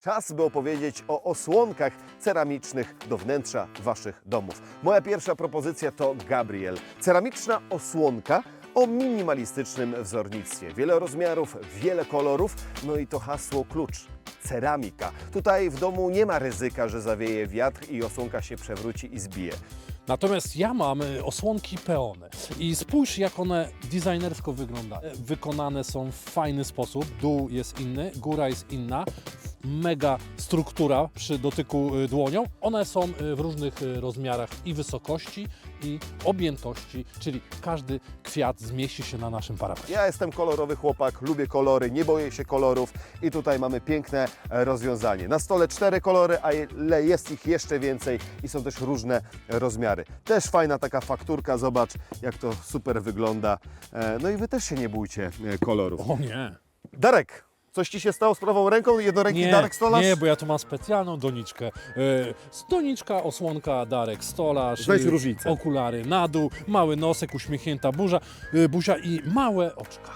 Czas, by opowiedzieć o osłonkach ceramicznych do wnętrza Waszych domów. Moja pierwsza propozycja to Gabriel. Ceramiczna osłonka o minimalistycznym wzornictwie. Wiele rozmiarów, wiele kolorów, no i to hasło klucz. Ceramika. Tutaj w domu nie ma ryzyka, że zawieje wiatr i osłonka się przewróci i zbije. Natomiast ja mam y, osłonki peony i spójrz jak one designersko wyglądają. Wykonane są w fajny sposób, dół jest inny, góra jest inna, mega struktura przy dotyku y, dłonią. One są y, w różnych y, rozmiarach i wysokości i objętości, czyli każdy kwiat zmieści się na naszym parapecie. Ja jestem kolorowy chłopak, lubię kolory, nie boję się kolorów i tutaj mamy piękne e, rozwiązanie. Na stole cztery kolory, ale jest ich jeszcze więcej i są też różne rozmiary. Też fajna taka fakturka, zobacz jak to super wygląda. E, No i Wy też się nie bójcie e, kolorów. O nie! Darek, coś Ci się stało z prawą ręką? Jednoręki Nie, Darek Stolarz? nie, bo ja tu mam specjalną doniczkę. E, doniczka, osłonka, Darek, stolarz, Weź e, różnicę. okulary na dół, mały nosek, uśmiechnięta burza, e, buzia i małe oczka.